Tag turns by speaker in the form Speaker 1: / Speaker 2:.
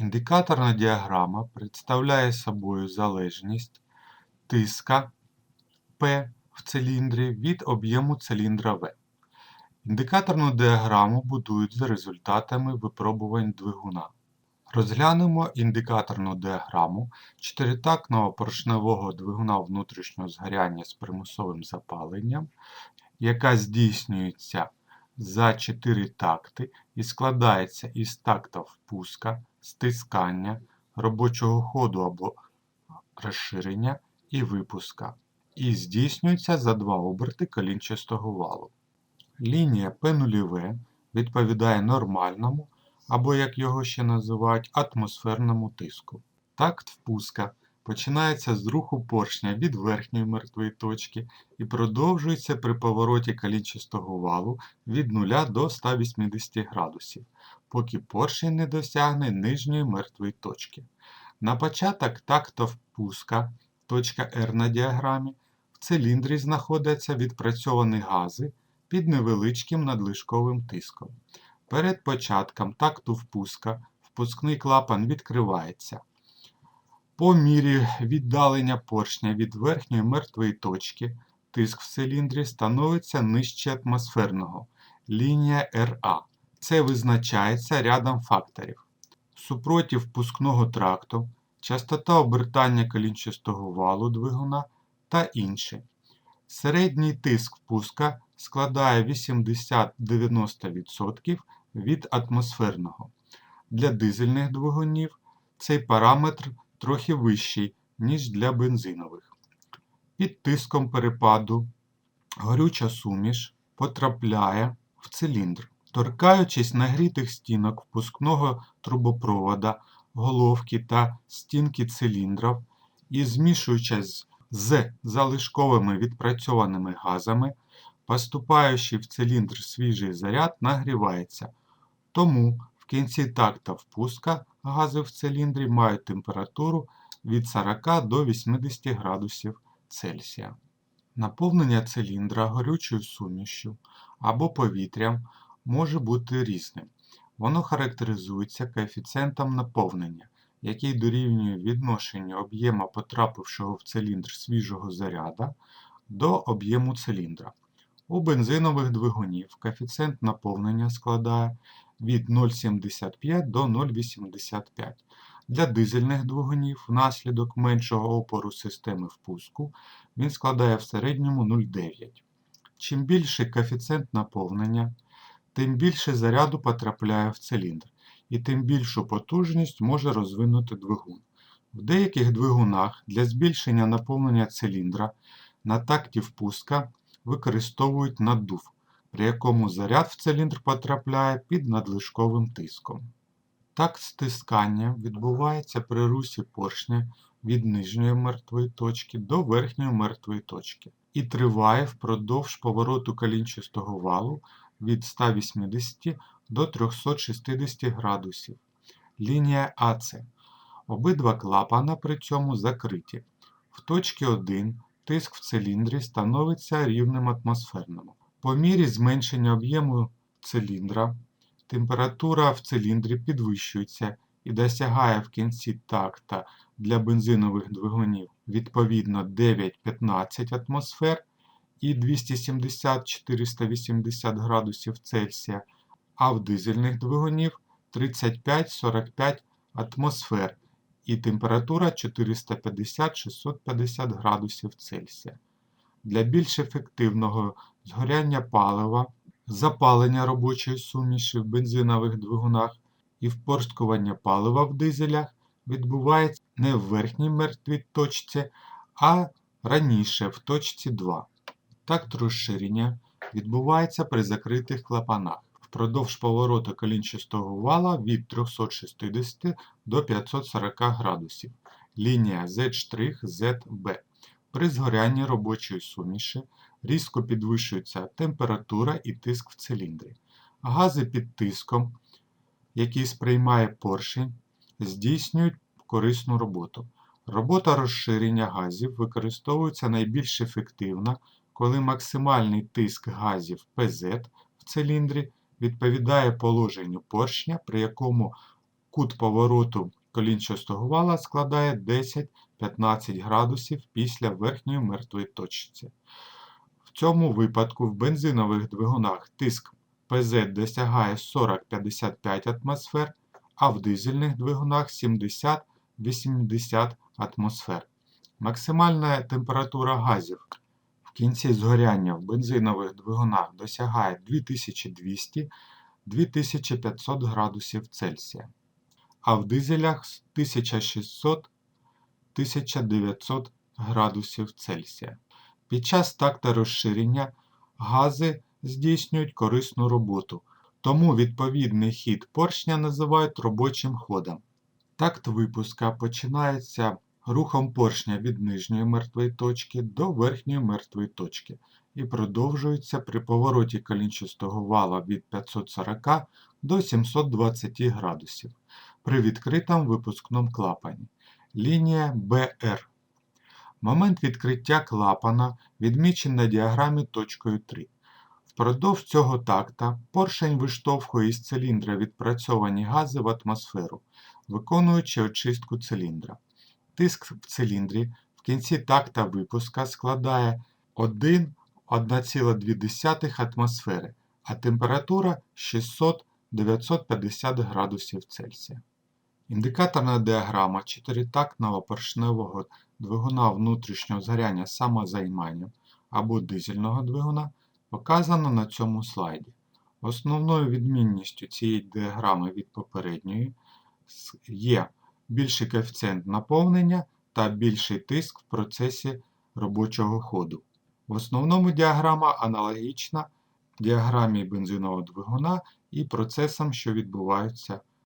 Speaker 1: Індикаторна діаграма представляє собою залежність тиска P в циліндрі від об'єму циліндра V. Індикаторну діаграму будують за результатами випробувань двигуна. Розглянемо індикаторну діаграму чотиритактного поршневого двигуна внутрішнього згоряння з примусовим запаленням, яка здійснюється за 4 такти і складається із такта впуска, стискання, робочого ходу або розширення і випуска, і здійснюється за два оберти колінчастого валу. Лінія P0 відповідає нормальному або, як його ще називають, атмосферному тиску. Такт впуска починається з руху поршня від верхньої мертвої точки і продовжується при повороті колінчастого валу від 0 до 180 градусів, поки поршень не досягне нижньої мертвої точки. На початок такта впуска, точка R на діаграмі, в циліндрі знаходяться відпрацьовані гази під невеличким надлишковим тиском. Перед початком такту впуска впускний клапан відкривається. По мірі віддалення поршня від верхньої мертвої точки тиск в циліндрі становиться нижче атмосферного лінія RA. Це визначається рядом факторів. Супротив впускного тракту, частота обертання колінчастого валу двигуна та інші. Середній тиск впуска складає 80-90% від атмосферного. Для дизельних двигунів цей параметр трохи вищий, ніж для бензинових. Під тиском перепаду горюча суміш потрапляє в циліндр, торкаючись нагрітих стінок впускного трубопровода, головки та стінки циліндрів і змішуючись з залишковими відпрацьованими газами, поступаючи в циліндр свіжий заряд нагрівається. Тому в кінці такта впуска гази в циліндрі мають температуру від 40 до 80 градусів Цельсія. Наповнення циліндра горючою сумішю або повітрям може бути різним. Воно характеризується коефіцієнтом наповнення, який дорівнює відношенню об'єма потрапившого в циліндр свіжого заряда до об'єму циліндра. У бензинових двигунів коефіцієнт наповнення складає від 0,75 до 0,85. Для дизельних двигунів внаслідок меншого опору системи впуску він складає в середньому 0,9. Чим більший коефіцієнт наповнення, тим більше заряду потрапляє в циліндр, і тим більшу потужність може розвинути двигун. В деяких двигунах для збільшення наповнення циліндра на такті впуска використовують наддув, при якому заряд в циліндр потрапляє під надлишковим тиском. Такт стискання відбувається при русі поршня від нижньої мертвої точки до верхньої мертвої точки і триває впродовж повороту колінчастого валу від 180 до 360 градусів. Лінія АЦ. Обидва клапана при цьому закриті. В точці 1 тиск в циліндрі становиться рівним атмосферному. По мірі зменшення об'єму циліндра, температура в циліндрі підвищується і досягає в кінці такта для бензинових двигунів відповідно 9-15 атмосфер і 270-480 градусів Цельсія, а в дизельних двигунів 35-45 атмосфер і температура 450-650 градусів Цельсія. Для більш ефективного згоряння палива, запалення робочої суміші в бензинових двигунах і впорскування палива в дизелях відбувається не в верхній мертвій точці, а раніше в точці 2. Такт розширення відбувається при закритих клапанах впродовж повороту колінчастого вала від 360 до 540 градусів. Лінія Z'-ZB. При згорянні робочої суміші різко підвищується температура і тиск в циліндрі. Гази під тиском, які сприймає поршень, здійснюють корисну роботу. Робота розширення газів використовується найбільш ефективно, коли максимальний тиск газів PZ в циліндрі відповідає положенню поршня, при якому кут повороту колінчастого вала складає 10-15 градусів після верхньої мертвої точці. Цьому випадку в бензинових двигунах тиск ПЗ досягає 40-55 атмосфер, а в дизельних двигунах 70-80 атмосфер. Максимальна температура газів в кінці згоряння в бензинових двигунах досягає 2200-2500 градусів Цельсія, а в дизелях 1600-1900 градусів Цельсія. Під час такта розширення гази здійснюють корисну роботу, тому відповідний хід поршня називають робочим ходом. Такт випуска починається рухом поршня від нижньої мертвої точки до верхньої мертвої точки і продовжується при повороті колінчастого вала від 540 до 720 градусів при відкритому випускному клапані. Лінія БР. Момент відкриття клапана відмічений на діаграмі точкою 3. Впродовж цього такта поршень виштовхує із циліндра відпрацьовані гази в атмосферу, виконуючи очистку циліндра. Тиск в циліндрі в кінці такта випуска складає 1,2 атмосфери, а температура 600-950 градусів Цельсія. Індикаторна діаграма чотиритактного поршневого двигуна внутрішнього згоряння самозайманням або дизельного двигуна показана на цьому слайді. Основною відмінністю цієї діаграми від попередньої є більший коефіцієнт наповнення та більший тиск в процесі робочого ходу. В основному діаграма аналогічна діаграмі бензинового двигуна і процесам, що відбуваються